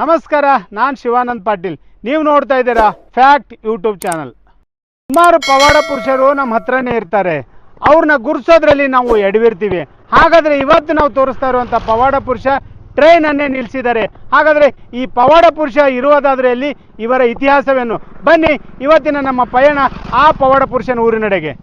ನಮಸ್ಕಾರ, ನಾನು ಶಿವಾನಂದ್ ಪಾಟೀಲ್. ನೀವು ನೋಡ್ತಾ ಇದ್ದೀರಾ ಫ್ಯಾಕ್ಟ್ ಯೂಟ್ಯೂಬ್ ಚಾನಲ್ ಸುಮಾರು ಪವಾಡ ಪುರುಷರು ನಮ್ಮ ಹತ್ರನೇ ಇರ್ತಾರೆ. ಅವ್ರನ್ನ ಗುರ್ಸೋದ್ರಲ್ಲಿ ನಾವು ಎಡವಿರ್ತೀವಿ. ಹಾಗಾದ್ರೆ ಇವತ್ತು ನಾವು ತೋರಿಸ್ತಾ ಇರುವಂಥ ಪವಾಡ ಪುರುಷ ಟ್ರೈನ್ ಅನ್ನೇ ನಿಲ್ಲಿಸಿದ್ದಾರೆ ಹಾಗಾದ್ರೆ ಈ ಪವಾಡ ಪುರುಷ ಇರುವುದಾದ್ರೆ ಅಲ್ಲಿ ಇವರ ಇತಿಹಾಸವೇನು? ಬನ್ನಿ, ಇವತ್ತಿನ ನಮ್ಮ ಪಯಣ ಆ ಪವಾಡ ಪುರುಷನ ಊರಿನಡೆಗೆ.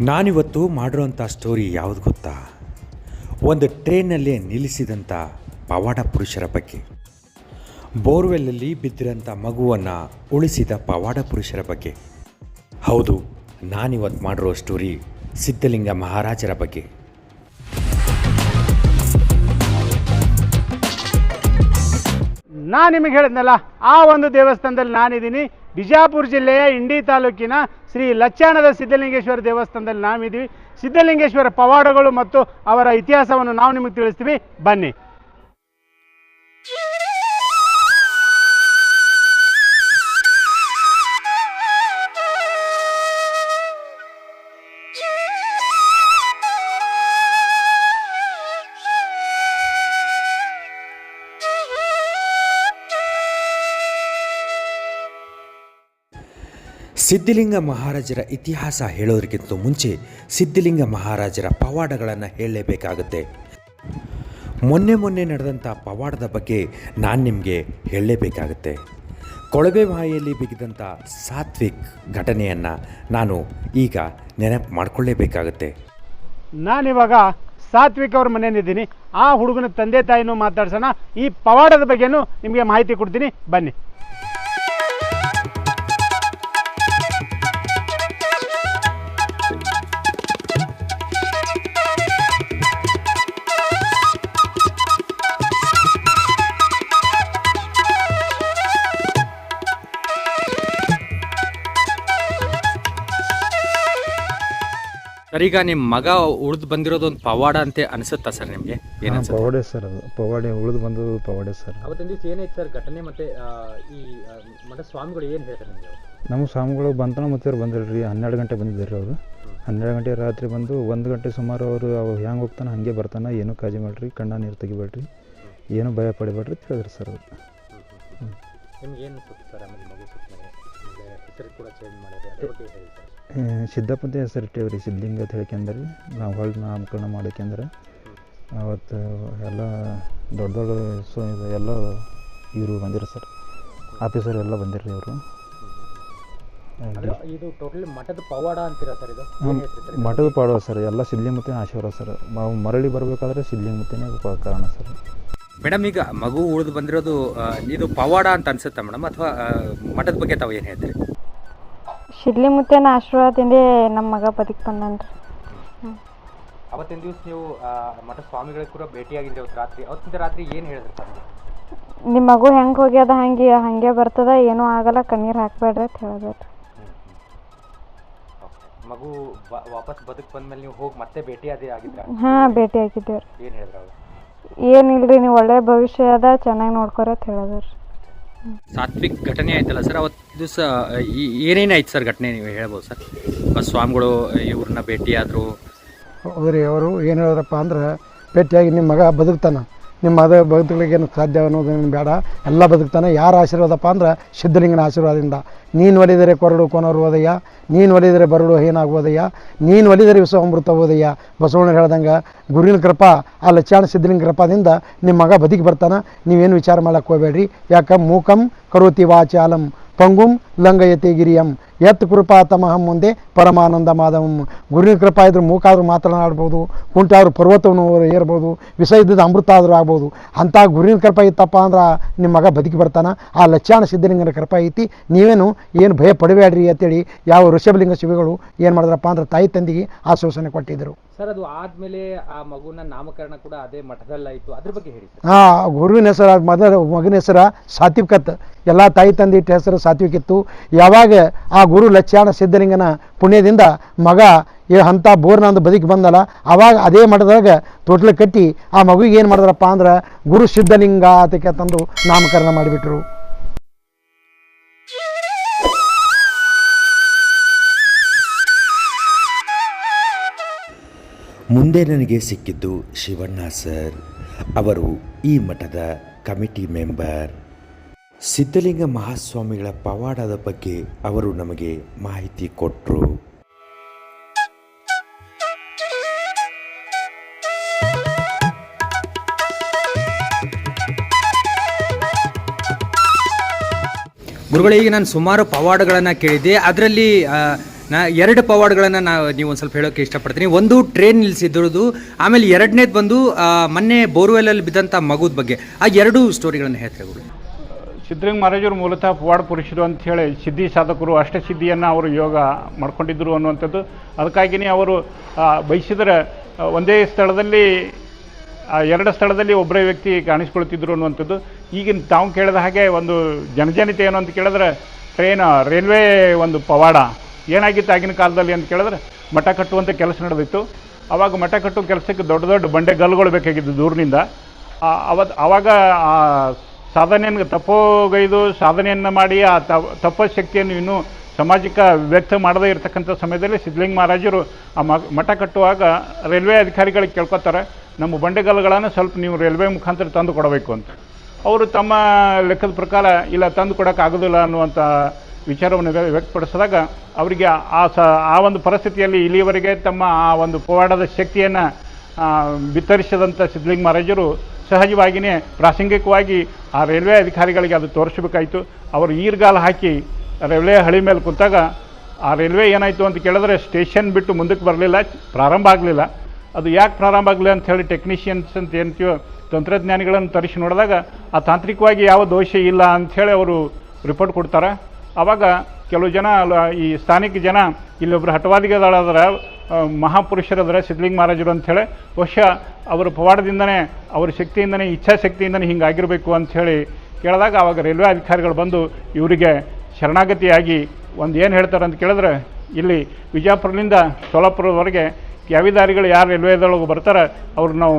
ನಾನಿವತ್ತು ಮಾಡಿರೋಂಥ ಸ್ಟೋರಿ ಯಾವುದು ಗೊತ್ತಾ? ಒಂದು ಟ್ರೈನಲ್ಲೇ ನಿಲ್ಲಿಸಿದಂಥ ಪವಾಡ ಪುರುಷರ ಬಗ್ಗೆ. ಬೋರ್ವೆಲ್ಲಲ್ಲಿ ಬಿದ್ದಿರೋಂಥ ಮಗುವನ್ನು ಉಳಿಸಿದ ಪವಾಡ ಪುರುಷರ ಬಗ್ಗೆ. ಹೌದು, ನಾನಿವತ್ತು ಮಾಡಿರೋ ಸ್ಟೋರಿ ಸಿದ್ಧಲಿಂಗ ಮಹಾರಾಜರ ಬಗ್ಗೆ. ನಾನು ನಿಮಗೆ ಹೇಳಿದ್ನಲ್ಲ, ಆ ಒಂದು ದೇವಸ್ಥಾನದಲ್ಲಿ ನಾನಿದ್ದೀನಿ. ಬಿಜಾಪುರ ಜಿಲ್ಲೆಯ ಇಂಡಿ ತಾಲೂಕಿನ ಶ್ರೀ ಲಚ್ಚಾಣದ ಸಿದ್ಧಲಿಂಗೇಶ್ವರ ದೇವಸ್ಥಾನದಲ್ಲಿ ನಾವಿದ್ದೀವಿ. ಸಿದ್ಧಲಿಂಗೇಶ್ವರ ಪವಾಡಗಳು ಮತ್ತು ಅವರ ಇತಿಹಾಸವನ್ನು ನಾವು ನಿಮಗೆ ತಿಳಿಸ್ತೀವಿ. ಬನ್ನಿ. ಸಿದ್ಧಲಿಂಗ ಮಹಾರಾಜರ ಇತಿಹಾಸ ಹೇಳೋದಕ್ಕಿಂತ ಮುಂಚೆ ಸಿದ್ಧಲಿಂಗ ಮಹಾರಾಜರ ಪವಾಡಗಳನ್ನು ಹೇಳಲೇಬೇಕಾಗುತ್ತೆ. ಮೊನ್ನೆ ಮೊನ್ನೆ ನಡೆದಂಥ ಪವಾಡದ ಬಗ್ಗೆ ನಾನು ನಿಮಗೆ ಹೇಳಲೇಬೇಕಾಗುತ್ತೆ. ಕೊಳವೆ ಬಾಯಿಯಲ್ಲಿ ಬಿಗಿದಂಥ ಸಾತ್ವಿಕ್ ಘಟನೆಯನ್ನು ನಾನು ಈಗ ನೆನಪು ಮಾಡಿಕೊಳ್ಳೇಬೇಕಾಗುತ್ತೆ. ನಾನಿವಾಗ ಸಾತ್ವಿಕ್ ಅವ್ರ ಮನೆಯಲ್ಲಿದ್ದೀನಿ. ಆ ಹುಡುಗನ ತಂದೆ ತಾಯಿನೂ ಮಾತಾಡ್ಸೋಣ. ಈ ಪವಾಡದ ಬಗ್ಗೆನೂ ನಿಮಗೆ ಮಾಹಿತಿ ಕೊಡ್ತೀನಿ. ಬನ್ನಿ. ಸರ್ ಈಗ ನಿಮ್ಮ ಮಗ ಉಳಿದು ಬಂದಿರೋದು ಒಂದು ಪವಾಡ ಅಂತ ಅನಿಸುತ್ತಾ ಸರ್ ನಿಮಗೆ? ಪವಾಡೆ ಸರ್ ಅದು. ಪವಾಡೆ ಉಳಿದು ಬಂದದ್ದು ಪವಾಡೆ ಸರ್ ಅವತ್ತಿನ ದಿವಸ ಏನಾಯ್ತು ಸರ್ ಘಟನೆ ಮತ್ತೆ ಆ, ಈ ಆ, ಮಠ ಸ್ವಾಮಿಗಳು ಏನು ಹೇಳ್ತಾರೆ ನಿಮಗೆ ನಮ್ಮ ಸ್ವಾಮಿಗಳು ಬಂತನ ಮತ್ತೆ ಬಂದಿರ್ರಿ ಹನ್ನೆರಡು ಗಂಟೆ ಬಂದಿದ್ದಾರೆ ಅವರು. ಹನ್ನೆರಡು ಗಂಟೆ ರಾತ್ರಿ ಬಂದು ಒಂದು ಗಂಟೆ ಸುಮಾರು ಅವರು ಅವು ಹೆಂಗೆ ಹೋಗ್ತಾನೆ ಹಾಗೆ ಬರ್ತಾನೆ ಏನೂ ಕಾಜಿ ಮಾಡಿರಿ ಕಣ್ಣ ನೀರು ತೆಗಿಬೇಡ್ರಿ ಏನು ಭಯ ಪಡಿಬೇಡ್ರಿ ಅಂತ ಹೇಳಿದ್ರು ಸರ್ ಅವರು. ನಿಮ್ಗೆ ಏನು ಅನಿಸುತ್ತೆ ಸರ್ ಆಮೇಲೆ ಮಗು ಸುತ್ತ ಆಮೇಲೆ ಹೆಸರು ಕೂಡ ಚೇಂಜ್ ಮಾಡಿದ್ರೆ ಅದ್ರ ಬಗ್ಗೆ ಹೇಳಿ ಸಿದ್ದಪ್ಪಂತ ಹೆಸರು ರೀ ಸಿದ್ಧಲಿಂಗ ಅಂತ ಹೇಳ್ಕೊಂಡ್ರಿ ನಾವು ಹೊಳ್ಳಿ ನಾಮಕರಣ ಮಾಡಿಕೆಂದ್ರೆ ಅವತ್ತು ಎಲ್ಲ ದೊಡ್ಡ ದೊಡ್ಡ ಸೊ ಇದು ಎಲ್ಲ ಇವರು ಬಂದಿರು ಸರ್. ಆಫೀಸರ್ ಎಲ್ಲ ಬಂದಿರ್ರಿ ಅವರು ಅದು ಇದು ಟೋಟಲಿ ಮಠದ ಪಾಡ ಅಂತೀರಾ ಸರ್ ಎಲ್ಲ ಸಿದ್ಧಿ ಮುತ್ತಿನ ಸರ್? ಮಠದ ಪಾಡುವ ಸರ್ ಎಲ್ಲ ಸಿದ್ಲಿಂಗಮತ್ತಿನ ಆಶೀರ್ವಾದ ಸರ್. ನಾವು ಮರಳಿ ಬರಬೇಕಾದ್ರೆ ಮುತ್ತಿನ ಕಾರಣ ಸರ್. ಮೇಡಮ್ ಈಗ ಮಗು ಉಳಿದು ಬಂದಿರೋದು ಇದು ಪವಾಡ ಅಂತ ಅನ್ಸುತ್ತಾ ಮೇಡಮ್? ಅಥವಾ ಮಠದ ಬಗ್ಗೆ ತಾವು ಏನು ಹೇಳ್ತೀರಿ? ಶಿಡ್ಲಿ ಮುತ್ತೇನ ಆಶೀರ್ವಾದದಿಂದ ನಮ್ಮ ಮಗ ಬದುಕಿ ಬಂದನ್ರಿ. ಅವತ್ತಿನ ದಿವಸ ನೀವು ಮಠ ಸ್ವಾಮಿಗಳಿಗೆ ಕೂಡ ಭೇಟಿಯಾಗಿದ್ರಿ ಅವತ್ತು ರಾತ್ರಿ. ಅವತ್ತಿನ ರಾತ್ರಿ ಏನು ಹೇಳಿದ್ರಿ ನೀವು? ನಿಮ್ಮ ಮಗು ಹೆಂಗೆ ಹೋಗ್ಯದ ಹಂಗೆ ಹಂಗೆ ಬರ್ತದ ಏನೂ ಆಗಲ್ಲ ಕಣ್ಣೀರು ಹಾಕ್ಬೇಡ್ರಿ ಅಂತ ಹೇಳ್ಬೇಕು. ಮಗು ವಾಪಸ್ ಬದುಕು ಬಂದ್ಮೇಲೆ ನೀವು ಹೋಗಿ ಮತ್ತೆ ಭೇಟಿಯಾದಿ ಆಗಿದ್ರ? ಹಾಂ ಭೇಟಿ ಆಗಿದ್ದೇವ್ರಿ. ಏನು ಹೇಳಿದ್ರು ಏನಿಲ್ರಿ ನೀವು ಒಳ್ಳೆ ಭವಿಷ್ಯ ಅದ ಚೆನ್ನಾಗಿ ನೋಡ್ಕೊರತ್ ಅಂತ ಹೇಳಿದ್ರು. ಸಾತ್ವಿಕ್ ಘಟನೆ ಆಯ್ತಲ್ಲ ಸರ್? ಅವತ್ತು ದಿವಸ ಏನೇನಾಯ್ತು ಸರ್ ಘಟನೆ ನೀವು ಹೇಳ್ಬೋದು ಸರ್? ಸ್ವಾಮಿಗಳು, ಇವ್ರನ್ನ ಭೇಟಿಯಾದರು. ಹೌದ್ರಿ, ಅವರು ಏನು ಹೇಳಿದ್ರಪ್ಪ ಅಂದ್ರೆ, ಭೇಟಿಯಾಗಿ ನಿಮ್ಮ ಮಗ ಬದುಕ್ತಾನೆ. ನಿಮ್ಮ ಅದ ಬದುಕಲಿಕ್ಕೆ ಏನು ಸಾಧ್ಯ ಅನ್ನೋದೇನು ಬೇಡ. ಎಲ್ಲ ಬದುಕ್ತಾನೆ. ಯಾರ ಆಶೀರ್ವಾದಪ್ಪ ಅಂದ್ರೆ, ಸಿದ್ಧಲಿಂಗನ ಆಶೀರ್ವಾದದಿಂದ. ನೀನು ಒಲಿದರೆ ಕೊರಡು ಕೊನರು ಓದಯ್ಯ ನೀನು ಒಲಿದರೆ ಬರಡು ಏನಾಗುವುದಯ್ಯ ನೀನು ಒಲಿದರೆ ವಿಶ್ವ ಅಮೃತ ಓದಯ್ಯ ಬಸವಣ್ಣ ಹೇಳ್ದಂಗೆ, ಗುರುವಿನ ಕೃಪಾ, ಆ ಲಚ್ಚಾಣ ಸಿದ್ಧಲಿಂಗ ಕೃಪಾದಿಂದ ನಿಮ್ಮ ಮಗ ಬದುಕಿ ಬರ್ತಾನೆ, ನೀವೇನು ವಿಚಾರ ಮಾಡಕ್ಕೆ ಹೋಗಬೇಡ್ರಿ. ಯಾಕೆ ಮೂಕಂ ಕರೋತಿ ವಾಚಾಲಂ, ಪಂಗುಂ ಲಂಗಯತೆ ಗಿರಿಯಂ. ಯತ್ ಕೃಪಾ ತಮಹಂ ಮುಂದೆ ಪರಮಾನಂದ ಮಾಧವಂ ಗುರುವಿನ ಕೃಪಾ ಇದ್ರೆ ಮೂಕಾದ್ರೂ ಮಾತನಾಡ್ಬೋದು. ಕುಂಟಾದ್ರೂ ಪರ್ವತವನ್ನು ಏರ್ಬೋದು. ವಿಷ ಇದ್ದದ್ದು ಅಮೃತ ಆದರೂ ಆಗ್ಬೋದು. ಅಂಥ ಗುರುವಿನ ಕೃಪಾ ಇತ್ತಪ್ಪ ಅಂದ್ರೆ ನಿಮ್ಮ ಮಗ ಬದುಕಿ ಬರ್ತಾನೆ. ಆ ಲಚ್ಚಾಣ ಸಿದ್ಧಲಿಂಗನ ಕೃಪಾ ಐತಿ. ನೀವೇನು ಏನು ಭಯ ಪಡಬೇಡ್ರಿ ಅಂತೇಳಿ ಯಾವ ಋಷಭಲಿಂಗ ಶಿವಿಗಳು ಏನು ಮಾಡಿದ್ರಪ್ಪ ಅಂದ್ರೆ ತಾಯಿ ತಂದಿಗೆ ಆಶ್ವಾಸನೆ ಕೊಟ್ಟಿದ್ದರು. ಸರ್ ಅದು ಆದ್ಮೇಲೆ ಆ ಮಗುನ ನಾಮಕರಣ ಕೂಡ ಅದೇ ಮಠದಲ್ಲಾಯಿತು ಅದ್ರ ಬಗ್ಗೆ ಹೇಳಿ ಹಾಂ ಗುರುವಿನ ಹೆಸರು ಮದ ಮಗನ ಹೆಸರು ಸಾತ್ವಿಕತ್. ಎಲ್ಲ ತಾಯಿ ತಂದೆ ಇಟ್ಟ ಹೆಸರು ಸಾತ್ವಿಕಿತ್ತು. ಯಾವಾಗ ಆ ಗುರು ಲಚ್ಚಾಣ ಸಿದ್ಧಲಿಂಗನ ಪುಣ್ಯದಿಂದ ಮಗ ಹಂತ ಅಂಥ ಬೋರ್ನಂದು ಬದುಕಿ ಬಂದಲ್ಲ, ಅವಾಗ ಅದೇ ಮಠದಾಗ ತೊಟ್ಲು ಕಟ್ಟಿ ಆ ಮಗುಗೆ ಏನು ಮಾಡಿದ್ರಪ್ಪ ಅಂದ್ರೆ, ಗುರು ಸಿದ್ಧಲಿಂಗ ಅದಕ್ಕೆ ತಂದು ನಾಮಕರಣ ಮಾಡಿಬಿಟ್ರು. ಮುಂದೆ ನನಗೆ ಸಿಕ್ಕಿದ್ದು ಶಿವಣ್ಣ ಸರ್ ಅವರು ಈ ಮಠದ ಕಮಿಟಿ ಮೆಂಬರ್. ಸಿದ್ಧಲಿಂಗ ಮಹಾಸ್ವಾಮಿಗಳ ಪವಾಡದ ಬಗ್ಗೆ ಅವರು ನಮಗೆ ಮಾಹಿತಿ ಕೊಟ್ಟರು ಗುರುಗಳೇ, ಈಗ ನಾನು ಸುಮಾರು ಪವಾಡಗಳನ್ನು ಕೇಳಿದ್ದೆ. ಅದರಲ್ಲಿ ನಾ, ಎರಡು ಪವಾಡಗಳನ್ನು ನಾ, ನೀವು ಒಂದು ಸ್ವಲ್ಪ ಹೇಳೋಕ್ಕೆ ಇಷ್ಟಪಡ್ತೀನಿ. ಒಂದು ಟ್ರೈನ್ ನಿಲ್ಲಿಸಿದ್ರದ್ದು ಆಮೇಲೆ ಎರಡನೇದು ಬಂದು ಮೊನ್ನೆ ಬೋರ್ವೆಲಲ್ಲಿ ಬಿದ್ದಂಥ ಮಗುದ ಬಗ್ಗೆ. ಆ ಎರಡು ಸ್ಟೋರಿಗಳನ್ನು ಹೇಳ್ತೇವೆ ಗುರು ಸಿದ್ಧಲಿಂಗ ಮಹಾರಾಜರು ಮೂಲತಃ ಪವಾಡ ಪುರುಷರು ಅಂತ ಹೇಳಿ ಸಿದ್ಧಿ ಸಾಧಕರು ಅಷ್ಟಸಿದ್ಧಿಯನ್ನು ಅವರು ಯೋಗ ಮಾಡ್ಕೊಂಡಿದ್ದರು ಅನ್ನುವಂಥದ್ದು. ಅದಕ್ಕಾಗಿಯೇ ಅವರು ಬಯಸಿದರೆ ಒಂದೇ ಸ್ಥಳದಲ್ಲಿ ಎರಡು ಸ್ಥಳದಲ್ಲಿ ಒಬ್ಬರೇ ವ್ಯಕ್ತಿ ಕಾಣಿಸ್ಕೊಳ್ತಿದ್ರು ಅನ್ನುವಂಥದ್ದು. ಈಗಿನ ತಾವು ಕೇಳಿದ ಹಾಗೆ ಒಂದು ಜನಜನಿತ ಏನು ಅಂತ ಕೇಳಿದ್ರೆ, ಟ್ರೈನ್, ರೈಲ್ವೆ ಒಂದು ಪವಾಡ. ಏನಾಗಿತ್ತು ಆಗಿನ ಕಾಲದಲ್ಲಿ ಅಂತ ಕೇಳಿದ್ರೆ, ಮಠ ಕಟ್ಟುವಂಥ ಕೆಲಸ ನಡೆದಿತ್ತು. ಆವಾಗ ಮಠ ಕಟ್ಟುವ ಕೆಲಸಕ್ಕೆ ದೊಡ್ಡ ದೊಡ್ಡ ಬಂಡೆ ಗಲ್ಲುಗಳು ಬೇಕಾಗಿದ್ದು ದೂರಿನಿಂದ. ಅವತ್ತು ಅವತ್ ಆವಾಗ ಸಾಧನೆಯನ್ನು ತಪ್ಪೋಗೈದು ಸಾಧನೆಯನ್ನು ಮಾಡಿ ಆ ತಪ್ಪ ಶಕ್ತಿಯನ್ನು ಇನ್ನೂ ಸಮಾಜಕ್ಕೆ ವ್ಯಕ್ತ ಮಾಡದೇ ಇರತಕ್ಕಂಥ ಸಮಯದಲ್ಲಿ ಸಿದ್ಧಲಿಂಗ ಮಹಾರಾಜರು ಆ ಮಠ ಕಟ್ಟುವಾಗ ರೈಲ್ವೆ ಅಧಿಕಾರಿಗಳಿಗೆ ಕೇಳ್ಕೊತಾರೆ ನಮ್ಮ ಬಂಡೆಗಲ್ಲುಗಳನ್ನು ಸ್ವಲ್ಪ ನೀವು ರೈಲ್ವೆ ಮುಖಾಂತರ ತಂದು ಕೊಡಬೇಕು ಅಂತ. ಅವರು ತಮ್ಮ ಲೆಕ್ಕದ ಪ್ರಕಾರ ಇಲ್ಲ ತಂದು ಕೊಡೋಕ್ಕಾಗೋದಿಲ್ಲ ಅನ್ನುವಂಥ ವಿಚಾರವನ್ನು ವ್ಯಕ್ತಪಡಿಸಿದಾಗ ಅವರಿಗೆ ಆ ಸ, ಆ ಒಂದು ಪರಿಸ್ಥಿತಿಯಲ್ಲಿ ಇಲ್ಲಿಯವರೆಗೆ ತಮ್ಮ ಆ ಒಂದು ಪವಾಡದ ಶಕ್ತಿಯನ್ನು ಬಿತ್ತರಿಸಿದಂಥ ಸಿದ್ಧಲಿಂಗ ಮಹಾರಾಜರು ಸಹಜವಾಗಿಯೇ ಪ್ರಾಸಂಗಿಕವಾಗಿ ಆ ರೈಲ್ವೆ ಅಧಿಕಾರಿಗಳಿಗೆ ಅದು ತೋರಿಸಬೇಕಾಯಿತು. ಅವರು ಈರ್ಗಾಲ ಹಾಕಿ ರೈಲ್ವೆ ಹಳಿ ಮೇಲೆ ಕೂತಾಗ ಆ ರೈಲ್ವೆ ಏನಾಯಿತು ಅಂತ ಕೇಳಿದ್ರೆ ಸ್ಟೇಷನ್ ಬಿಟ್ಟು ಮುಂದಕ್ಕೆ ಬರಲಿಲ್ಲ, ಪ್ರಾರಂಭ ಆಗಲಿಲ್ಲ. ಅದು ಯಾಕೆ ಪ್ರಾರಂಭ ಆಗಲಿಲ್ಲ ಅಂತ ಹೇಳಿ ಟೆಕ್ನಿಷಿಯನ್ಸ್ ಅಂತ ಏನಂತೀವೋ ತಂತ್ರಜ್ಞಾನಿಗಳನ್ನು ತರಿಸಿ ನೋಡಿದಾಗ ಆ ತಾಂತ್ರಿಕವಾಗಿ ಯಾವ ದೋಷ ಇಲ್ಲ ಅಂಥೇಳಿ ಅವರು ರಿಪೋರ್ಟ್ ಕೊಡ್ತಾರೆ. ಆವಾಗ ಕೆಲವು ಜನ ಈ ಸ್ಥಾನಿಕ ಜನ ಇಲ್ಲೊಬ್ಬರು ಹಠವಾದಿಗಳದಾರ ಮಹಾಪುರುಷರದರ ಸಿದ್ಧಲಿಂಗ ಮಹಾರಾಜರು ಅಂಥೇಳಿ ಬಹುಶಃ ಅವರ ಪವಾಡದಿಂದನೇ, ಅವರ ಶಕ್ತಿಯಿಂದನೇ, ಇಚ್ಛಾಶಕ್ತಿಯಿಂದನೇ ಹಿಂಗಾಗಿರಬೇಕು ಅಂಥೇಳಿ ಕೇಳಿದಾಗ ಆವಾಗ ರೈಲ್ವೆ ಅಧಿಕಾರಿಗಳು ಬಂದು ಇವರಿಗೆ ಶರಣಾಗತಿಯಾಗಿ ಒಂದು ಏನು ಹೇಳ್ತಾರೆ ಅಂತ ಕೇಳಿದ್ರೆ, ಇಲ್ಲಿ ವಿಜಯಪುರದಿಂದ ಸೋಲಾಪುರದವರೆಗೆ ಕ್ಯಾವಿದಾರಿಗಳು ಯಾರು ರೈಲ್ವೆದೊಳಗೆ ಬರ್ತಾರೆ, ಅವ್ರು ನಾವು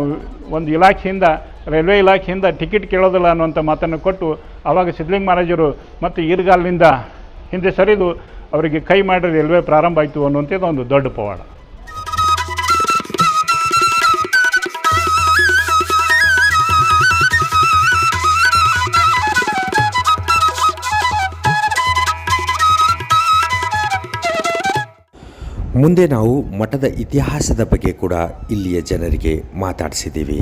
ಒಂದು ಇಲಾಖೆಯಿಂದ, ರೈಲ್ವೆ ಇಲಾಖೆಯಿಂದ ಟಿಕೆಟ್ ಕೇಳೋದಿಲ್ಲ ಅನ್ನುವಂಥ ಮಾತನ್ನು ಕೊಟ್ಟು ಆವಾಗ ಸಿದ್ಧಲಿಂಗ ಮಹಾರಾಜರು ಮತ್ತು ಈರ್ಗಾಲ್ನಿಂದ ಹಿಂದೆ ಸರಿದು ಅವರಿಗೆ ಕೈ ಮಾಡಿ ರೈಲ್ವೆ ಪ್ರಾರಂಭ ಆಯಿತು ಅನ್ನುವಂಥದ್ದು ಒಂದು ದೊಡ್ಡ ಪವಾಡ. ಮುಂದೆ ನಾವು ಮಠದ ಇತಿಹಾಸದ ಬಗ್ಗೆ ಕೂಡ ಇಲ್ಲಿಯ ಜನರಿಗೆ ಮಾತಾಡಿಸಿದ್ದೀವಿ.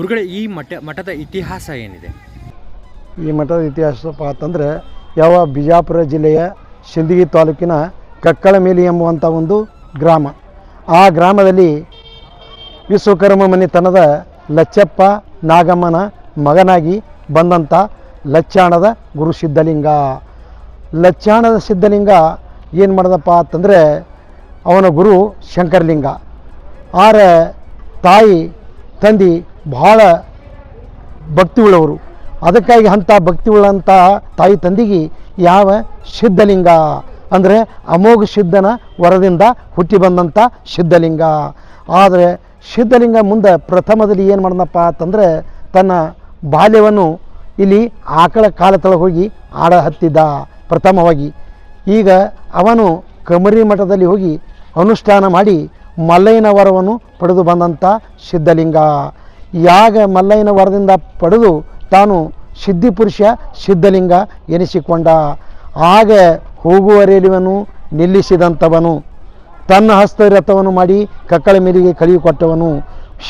ಗುರುಗಳೇ, ಈ ಮಠ, ಮಠದ ಇತಿಹಾಸ ಏನಿದೆ? ಈ ಮಠದ ಇತಿಹಾಸಪ್ಪ ಅಂತಂದರೆ ಯಾವ ಬಿಜಾಪುರ ಜಿಲ್ಲೆಯ ಸಿಂದಗಿ ತಾಲೂಕಿನ ಕಕ್ಕಳಮೇಲಿ ಎಂಬುವಂಥ ಒಂದು ಗ್ರಾಮ. ಆ ಗ್ರಾಮದಲ್ಲಿ ವಿಶ್ವಕರ್ಮ ಮನೆತನದ ಲಚ್ಚಪ್ಪ ನಾಗಮ್ಮನ ಮಗನಾಗಿ ಬಂದಂಥ ಲಚ್ಚಾಣದ ಗುರು ಸಿದ್ಧಲಿಂಗ. ಲಚ್ಚಾಣದ ಸಿದ್ಧಲಿಂಗ ಏನು ಮಾಡಿದಪ್ಪ ಅಂತಂದರೆ, ಅವನ ಗುರು ಶಂಕರಲಿಂಗ. ಆರ ತಾಯಿ, ತಂದೆ ಭಾಳ ಭಕ್ತಿ ಉಳ್ಳವರು ಅದಕ್ಕಾಗಿ ಅಂಥ ಭಕ್ತಿ ಉಳ್ಳಂಥ ತಾಯಿ ತಂದಿಗೆ ಯಾವ ಸಿದ್ಧಲಿಂಗ ಅಂದರೆ ಅಮೋಘ ಸಿದ್ಧನ ವರದಿಂದ ಹುಟ್ಟಿ ಬಂದಂಥ ಸಿದ್ಧಲಿಂಗ. ಆದರೆ ಸಿದ್ಧಲಿಂಗ ಮುಂದೆ ಪ್ರಥಮದಲ್ಲಿ ಏನು ಮಾಡಿದಪ್ಪ ಅಂತಂದರೆ ತನ್ನ ಬಾಲ್ಯವನ್ನು ಇಲ್ಲಿ ಆಕಳ ಕಾಲ ತಳಗೆ ಹೋಗಿ ಆಡ ಹತ್ತಿದ್ದ ಪ್ರಥಮವಾಗಿ. ಈಗ ಅವನು ಕಮರಿ ಮಠದಲ್ಲಿ ಹೋಗಿ ಅನುಷ್ಠಾನ ಮಾಡಿ ಮಲ್ಲಯ್ಯನ ವರವನ್ನು ಪಡೆದು ಬಂದಂಥ ಸಿದ್ಧಲಿಂಗ. ಯಾಗ ಮಲ್ಲಯ್ಯನ ವರದಿಂದ ಪಡೆದು ತಾನು ಸಿದ್ಧಿಪುರುಷ ಸಿದ್ಧಲಿಂಗ ಎನಿಸಿಕೊಂಡ. ಆಗ ಹೋಗುವ ರೇಲಿವನು ನಿಲ್ಲಿಸಿದಂಥವನು. ತನ್ನ ಹಸ್ತರಥವನ್ನು ಮಾಡಿ ಕಕ್ಕಳ ಮೇಲಿಗೆ ಕಳಿಕೊಟ್ಟವನು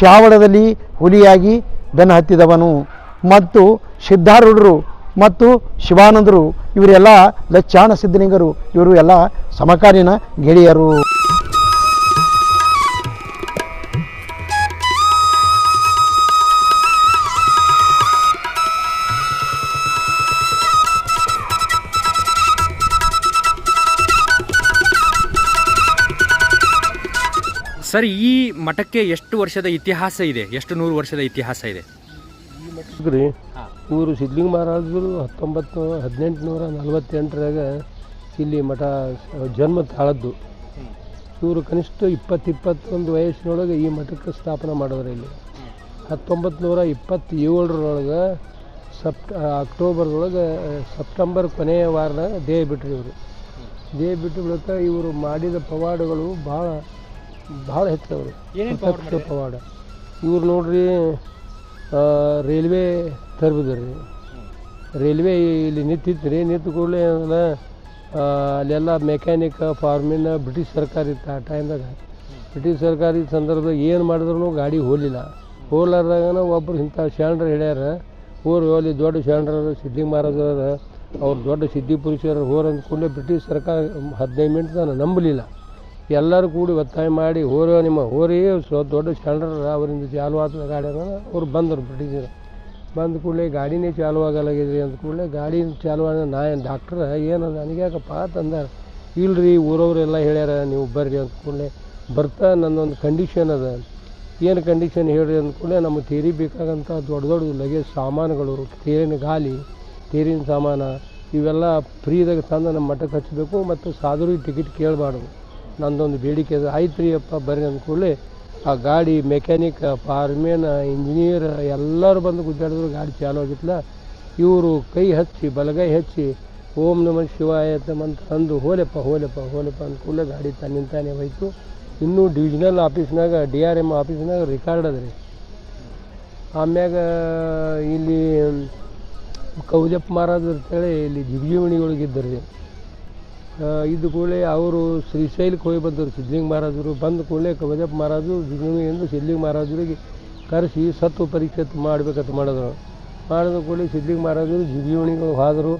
ಶಾವಳದಲ್ಲಿ ಹುಲಿಯಾಗಿ ಬೆನ್ನ ಹತ್ತಿದವನು. ಮತ್ತು ಸಿದ್ಧಾರೂಢರು ಮತ್ತು ಶಿವಾನಂದರು, ಇವರೆಲ್ಲ ಲಚ್ಚಾಣ ಸಿದ್ಧಲಿಂಗರು. ಇವರು ಎಲ್ಲ ಸಮಕಾಲೀನ ಗೆಳೆಯರು. ಸರ್ ಈ ಮಠಕ್ಕೆ ಎಷ್ಟು ವರ್ಷದ ಇತಿಹಾಸ ಇದೆ? ಎಷ್ಟು ನೂರು ವರ್ಷದ ಇತಿಹಾಸ ಇದೆ? ರೀ ಇವರು ಸಿದ್ಧಲಿಂಗ ಮಹಾರಾಜರು ಹತ್ತೊಂಬತ್ತು ಹದಿನೆಂಟುನೂರ ನಲವತ್ತೆಂಟರಾಗ ಇಲ್ಲಿ ಮಠ ಜನ್ಮ ತಾಳದ್ದು. ಇವರು ಕನಿಷ್ಠ ಇಪ್ಪತ್ತು ಇಪ್ಪತ್ತೊಂದು ವಯಸ್ಸಿನೊಳಗೆ ಈ ಮಠಕ್ಕೆ ಸ್ಥಾಪನೆ ಮಾಡೋರು ಇಲ್ಲಿ. ಹತ್ತೊಂಬತ್ತು ನೂರ ಇಪ್ಪತ್ತೇಳರೊಳಗೆ ಸಪ್ಟ ಅಕ್ಟೋಬರ್ದೊಳಗೆ ಸೆಪ್ಟೆಂಬರ್ ಕೊನೆಯ ವಾರದಾಗ ದೇಹ ಬಿಟ್ಟರು ಇವರು. ದೇಹ ಬಿಟ್ಟು ಬಳಿಕ ಇವರು ಮಾಡಿದ ಪವಾಡಗಳು ಭಾಳ ಭಾಳ ಪ್ರತ್ಯಕ್ಷ ಪವಾಡ ಇವ್ರು ನೋಡ್ರಿ ರೈಲ್ವೆ ತರ್ಬಿದ್ರಿ ರೈಲ್ವೆ ಇಲ್ಲಿ ನಿಂತಿತ್ತು ರೀ ನಿಂತ ಕೂಡಲೇ ಅಲ್ಲೆಲ್ಲ ಮೆಕ್ಯಾನಿಕ್ ಫಾರ್ಮಿನ ಬ್ರಿಟಿಷ್ ಸರ್ಕಾರ ಇತ್ತು ಆ ಟೈಮ್ದಾಗ ಬ್ರಿಟಿಷ್ ಸರ್ಕಾರ ಈ ಸಂದರ್ಭದಾಗ ಏನು ಮಾಡಿದ್ರು ಗಾಡಿ ಹೋಲಿಲ್ಲ. ಹೋಗ್ಲಾರ್ದಾಗನ ಒಬ್ಬರು ಇಂಥ ಶ್ಯಾಂಡ್ರ ಹೇಳ್ಯಾರ ಊರು ಅಲ್ಲಿ ದೊಡ್ಡ ಶರಣರು ಸಿದ್ಧಿ ಮಹಾರಾಜರ ಅವ್ರು ದೊಡ್ಡ ಸಿದ್ಧಿ ಪುರುಷರು ಹೋರ್ ಅಂದ ಕೂಡಲೇ ಬ್ರಿಟಿಷ್ ಸರ್ಕಾರ ಹದಿನೈದು ಮಿನಿಟ್ ನಾನು ನಂಬಲಿಲ್ಲ. ಎಲ್ಲರೂ ಕೂಡಿ ಒತ್ತಾಯ ಮಾಡಿ, ಹೋರೋ ನಿಮ್ಮ ಹೋರಿ ಸ್ವ ದೊಡ್ಡ ಶರಣರ ಅವರಿಂದ ಚಾಲು ಆದ ಗಾಡಿ ಅವ್ರು ಬಂದರು ಬ್ರಿಟಿಷರು ಬಂದ ಕೂಡಲೇ ಗಾಡಿನೇ ಚಾಲು ಆಗಲಾಗಿದ್ರಿ ಅಂದ ಕೂಡಲೇ ಗಾಡಿ ಚಾಲು ಆಗ ನಾ ಏನು ಡಾಕ್ಟ್ರ ಏನದ ನನಗ್ಯಾಕಪ್ಪ ತಂದಾರ ಇಲ್ರಿ, ಊರವರೆಲ್ಲ ಹೇಳ್ಯಾರ, ನೀವು ಬರ್ರಿ ಅಂದ ಕೂಡಲೇ. ಬರ್ತಾ ನನ್ನೊಂದು ಕಂಡೀಷನ್ ಅದ. ಏನು ಕಂಡೀಷನ್ ಹೇಳ್ರಿ ಅಂದ ಕೂಡಲೇ ನಮಗೆ ತೇರಿ ಬೇಕಾದಂಥ ದೊಡ್ಡ ದೊಡ್ಡ ಲಗೇಜ್ ಸಾಮಾನುಗಳು, ತೇರಿನ ಗಾಲಿ, ತೇರಿನ ಸಾಮಾನು, ಇವೆಲ್ಲ ಫ್ರೀದಾಗ ತಂದು ನಮ್ಮ ಮಠಕ್ಕೆ ಹಚ್ಚಬೇಕು ಮತ್ತು ಸಾಧುರಿಗೆ ಟಿಕೆಟ್ ಕೇಳಬಾರ್ದು. ನಂದೊಂದು ಬೇಡಿಕೆ ಅದು ಆಯ್ತು ರೀ ಅಪ್ಪ ಬರ್ರಿ ಅಂದ ಕೂಡಲೇ ಆ ಗಾಡಿ ಮೆಕ್ಯಾನಿಕ್ ಫಾರ್ಮೇನ ಇಂಜಿನಿಯರ್ ಎಲ್ಲರೂ ಬಂದು ಗುದ್ದಾಡಿದ್ರು, ಗಾಡಿ ಚಾಲು ಆಗಿತ್ತಲ್ಲ. ಇವರು ಕೈ ಹಚ್ಚಿ, ಬಲಗೈ ಹಚ್ಚಿ, ಓಂ ನಮ ಶಿವಾಯ ಅಂತ ಅಂದು ಹೋಲೆಪ್ಪ ಹೋಲೆಪ್ಪ ಹೋಲೆಪ್ಪ ಅಂದ ಕೂಡಲೇ ಗಾಡಿ ತನ್ನಿಂತಾನೆ ಹೋಯ್ತು. ಇನ್ನೂ ಡಿವಿಷನಲ್ ಆಫೀಸ್ನಾಗ ಡಿ ಆರ್ ಎಂ ಆಫೀಸ್ನಾಗ ರೆಕಾರ್ಡ್ ಅದ ರೀ. ಆಮ್ಯಾಗ ಇಲ್ಲಿ ಕೌಜಪ್ಪ ಮಹಾರಾಜ್ ಅಂತೇಳಿ ಇಲ್ಲಿ ಜಿಗ್ಜಿಮಣಿಗಳಿಗಿದ್ದರು ರೀ. ಇದ್ದ ಕೂಡಲೇ ಅವರು ಶ್ರೀಶೈಲಕ್ಕೆ ಹೋಗಿ ಬಂದರು ಸಿದ್ಧಲಿಂಗ ಮಹಾರಾಜರು. ಬಂದ ಕೂಡಲೇ ಕವಜಪ್ಪ ಮಹಾರಾಜರು ಎಂದು ಸಿದ್ಧಲಿಂಗ ಮಹಾರಾಜರಿಗೆ ಕರೆಸಿ ಸತ್ವ ಪರೀಕ್ಷೆ ಮಾಡಬೇಕಂತ ಮಾಡಿದ್ರು. ಮಾಡಿದ ಕೂಡಲೇ ಸಿದ್ಧಲಿಂಗ ಮಹಾರಾಜರು ಜಿಗಿವಣಿಗಳು ಹಾದರು.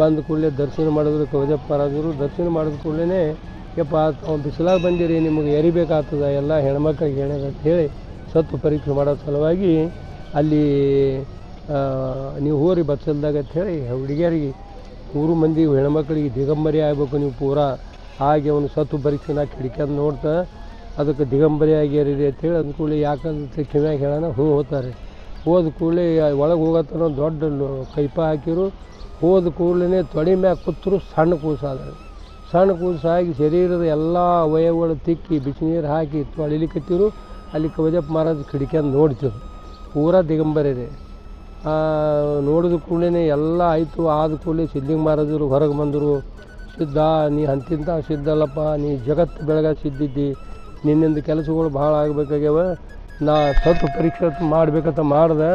ಬಂದ ಕೂಡಲೇ ದರ್ಶನ ಮಾಡಿದ್ರು ಕವಜಪ್ಪ ಮಹಾರಾಜರು. ದರ್ಶನ ಮಾಡಿದ ಕೂಡಲೇ ಯಪ್ಪ, ಅವ್ನು ಬಿಸಿಲಾಗ ಬಂದಿರಿ, ನಿಮಗೆ ಎರಿಬೇಕಾಗ್ತದೆ ಎಲ್ಲ ಹೆಣ್ಮಕ್ಳಿಗೆ ಹೇಳ್ಯಾರ ಅಂತ ಹೇಳಿ ಸತ್ವ ಪರೀಕ್ಷೆ ಮಾಡೋ ಸಲುವಾಗಿ ಅಲ್ಲಿ ನೀವು ಹೋರಿ ಬಚ್ಚಲ್ದಾಗ ಅಂತ ಹೇಳಿ ಹುಡುಗಿಯರಿಗೆ ಮೂರು ಮಂದಿ ಹೆಣ್ಮಕ್ಳಿಗೆ ದಿಗಂಬರಿ ಆಗಬೇಕು ನೀವು ಪೂರಾ. ಹಾಗೆ ಅವನು ಸತ್ತು ಪರೀಕ್ಷೆನ ಕಿಡಿಕ್ಯಂದು ನೋಡ್ತಾ ಅದಕ್ಕೆ ದಿಗಂಬರಿ ಆಗ್ಯಾರಿ ಅಂತೇಳಿ ಅಂದ ಕೂಡಲೇ ಯಾಕಂತ ಕಿವ್ಯಾಗ ಹೇಳೋಣ ಹೂ ಹೋಗ್ತಾರೆ. ಹೋದ ಕೂಡಲೇ ಒಳಗೆ ಹೋಗತ್ತನೋ ದೊಡ್ಡ ಕೈಪ ಹಾಕಿರು. ಹೋದ ಕೂಡಲೇ ತೊಡೆ ಮ್ಯಾಗ ಕೂತರು ಸಣ್ಣ ಕೂಸಾದ್ರೆ ಸಣ್ಣ ಕೂಸಾಗಿ ಶರೀರದ ಎಲ್ಲ ಅವಯವಗಳು ತಿಕ್ಕಿ ಬಿಸಿನೀರು ಹಾಕಿ ತೊಳಿಲಿಕ್ಕತ್ತಿರು ಅಲ್ಲಿ ಕವಜಪ್ಪ ಮಹಾರಾಜ್ ಕಿಡಿಕ್ಯಂದು ನೋಡ್ತಿರು ಪೂರಾ ದಿಗಂಬರಿ ರೀ ನೋಡಿದ ಕೂಡಲೇ ಎಲ್ಲ ಆಯಿತು. ಆದ ಕೂಡಲೇ ಸಿದ್ಧಿ ಮಹಾರಾಜರು ಹೊರಗೆ ಬಂದರು. ಸಿದ್ಧ, ನೀ ಅಂತಿಂತ ಸಿದ್ಧಲ್ಲಪ್ಪ ನೀ ಜಗತ್ತು ಬೆಳಗ ಸಿದ್ಧಿದ್ದಿ. ನಿನ್ನಿಂದ ಕೆಲಸಗಳು ಭಾಳ ಆಗಬೇಕಾಗ್ಯಾವ. ನಾ ಸ್ವಲ್ಪ ಪರೀಕ್ಷೆ ಮಾಡಬೇಕಂತ ಮಾಡ್ದೆ.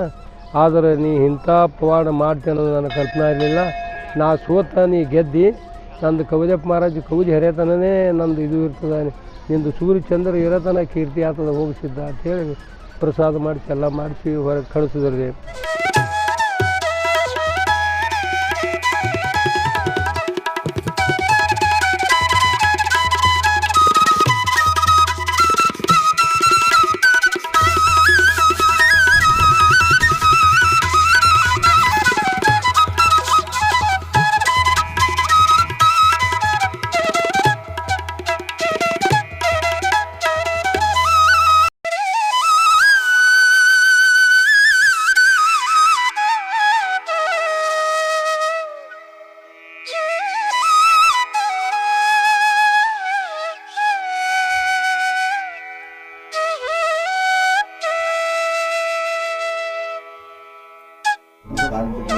ಆದರೆ ನೀ ಇಂಥ ಪವಾಡ ಮಾಡ್ತೇನೆ ನನಗೆ ಕಲ್ಪನೆ ಇರಲಿಲ್ಲ. ನಾ ಸೋತ ನೀ ಗೆದ್ದಿ. ನಂದು ಕವಜಪ್ಪ ಮಹಾರಾಜ ಕೌಜಿ ಹರಿಯತನೇ ನಂದು ಇದು ಇರ್ತದೆ. ನಿಂದು ಸೂರ್ಯ ಚಂದ್ರ ಇರತನ ಕೀರ್ತಿ ಆತದ ಹೋಗಿಸಿದ್ದ ಅಂತೇಳಿ ಪ್ರಸಾದ ಮಾಡಿಸಿ, ಎಲ್ಲ ಮಾಡಿಸಿ ಹೊರಗೆ ಕಳಿಸಿದ್ರಿ কারণ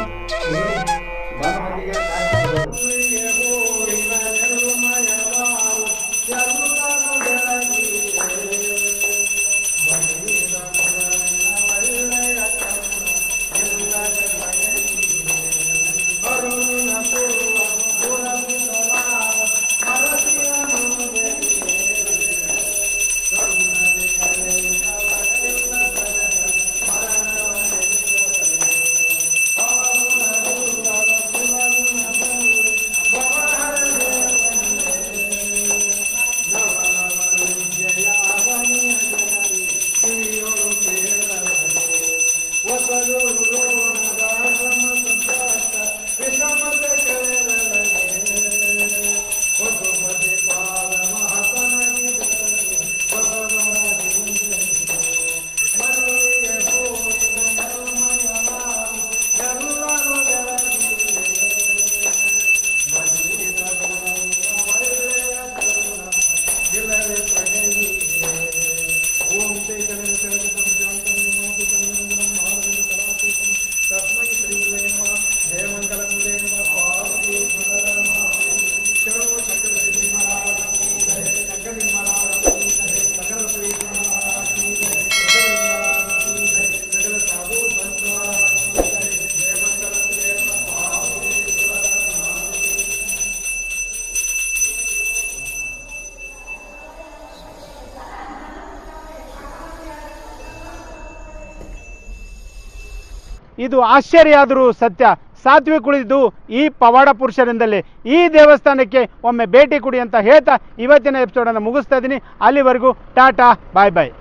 ಇದು ಆಶ್ಚರ್ಯ ಆದರೂ ಸತ್ಯ. ಸಾತ್ವಿಕ ಉಳಿದು ಈ ಪವಾಡ ಪುರುಷರಿಂದಲೇ ಈ ದೇವಸ್ಥಾನಕ್ಕೆ ಒಮ್ಮೆ ಭೇಟಿ ಕೊಡಿ ಅಂತ ಹೇಳ್ತಾ ಇವತ್ತಿನ ಎಪಿಸೋಡನ್ನು ಮುಗಿಸ್ತಾ ಇದ್ದೀನಿ. ಅಲ್ಲಿವರೆಗೂ ಟಾಟಾ ಬಾಯ್ ಬಾಯ್